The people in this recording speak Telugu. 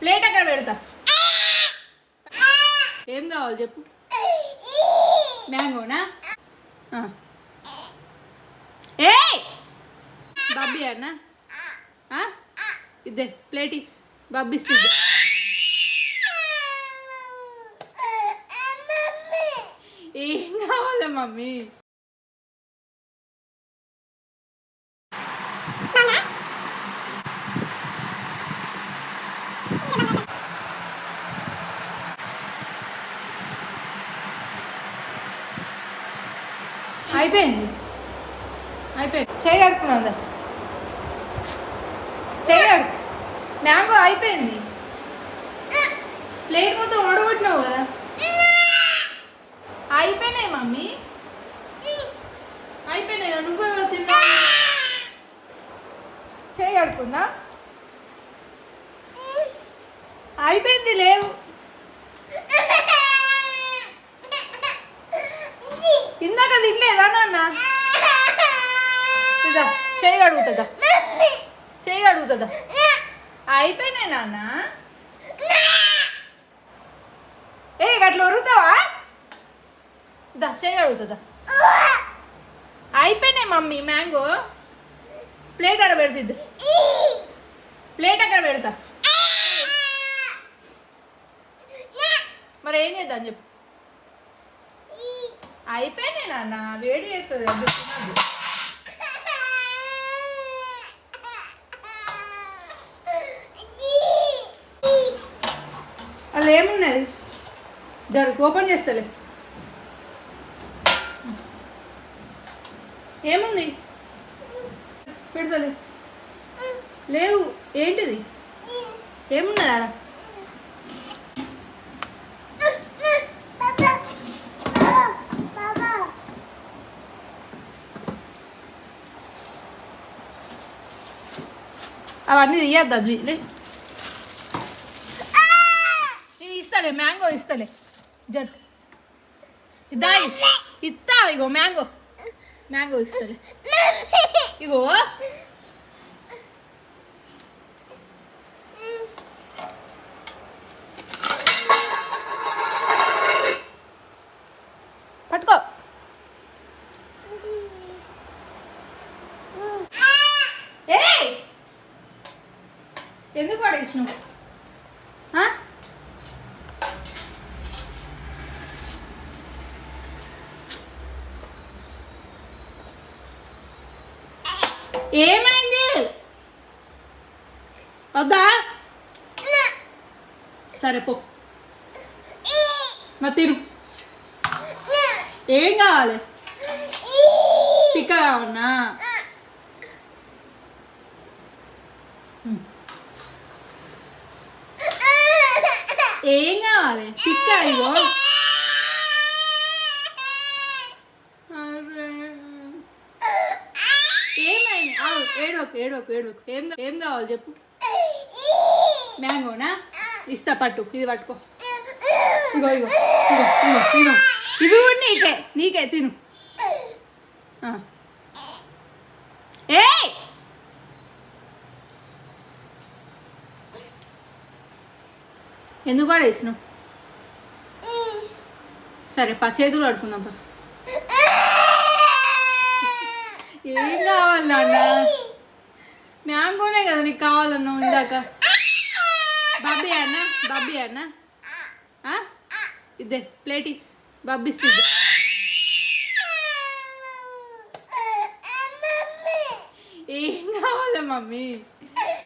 ప్లేట్ అక్కడ పెడతా. ఏం కావాలి చెప్పు? మ్యాంగోనా? ఏ బబ్బీ అన్నా. ఆ? ఇద్దే ప్లేట్ ఇ. ఏం కావాలా మమ్మీ? అయిపోయింది. అయిపోయింది చేయి కడుక్కున్నా చేయి మ్యాంగో అయిపోయింది. ప్లేట్ మొత్తం ఓడగొట్టినావు కదా. అయిపోయినాయి మమ్మీ. అయిపోయినాయి కదా నువ్వు తిన్నా చేయి అయిపోయింది లేవు ఇందాక తినలేదా నాన్న ఇదా చేయి అడుగుతుందా చేయి అడుగుతుందా అయిపోయినాయి నాన్న. ఏ అట్లా ఒరుగుతావా దా చేయి అడుగుతుందా అయిపోయినాయి మమ్మీ మ్యాంగో. ప్లేట్ అక్కడ పెడుతుంది ప్లేట్ అక్కడ పెడతా. మరి ఏం చేద్దాం చెప్పు. అయిపోయినాయి నాన్న వేడి చేస్తుంది అలా ఏమున్నది? జరుగు ఓపెన్ చేస్తలే. ఏముంది? పెడతలే. లేవు ఏంటిది? ఏమున్నది ఆడ? అవన్నీ తీయద్దు అది లే. ఇది ఇస్తలే మ్యాంగో ఇస్తలే. జరు. దాయి ఇస్తా ఇగో మ్యాంగో. మ్యాంగో ఇస్తలే. ఇగో. పట్టుకో. ఎందుకు పడేసినావు ఏమైంది? వద్దా? సరే పో. మరి తిరు ఏం కావాలి? పిక్క కావన్నా ఏం కావాలి? పిక్క ఇగో అరే. ఏమైంది ఆగు, ఏడోకు ఏడోకు ఏడోకు. ఏం ఏం కావాలి చెప్పు? మ్యాంగోనా? ఇస్తా పట్టు ఇది పట్టుకో. ఇగో ఇగో ఇగో ఇగో తిను. ఇవి కూడా నీకే నీకే తిను. ఏ ఏయ్! ఎందుకు పడేసినావు సరే పా చేతులు పడుకుందాం పా ఏం కావాలి నాన్న? మ్యాంగోనే కదా నీకు కావాలన్నా ఇందాక. బాబీ అన్న బాబీ అన్న. ఇదే ఇద్దే ప్లేట్. ఏం కావాలా మమ్మీ?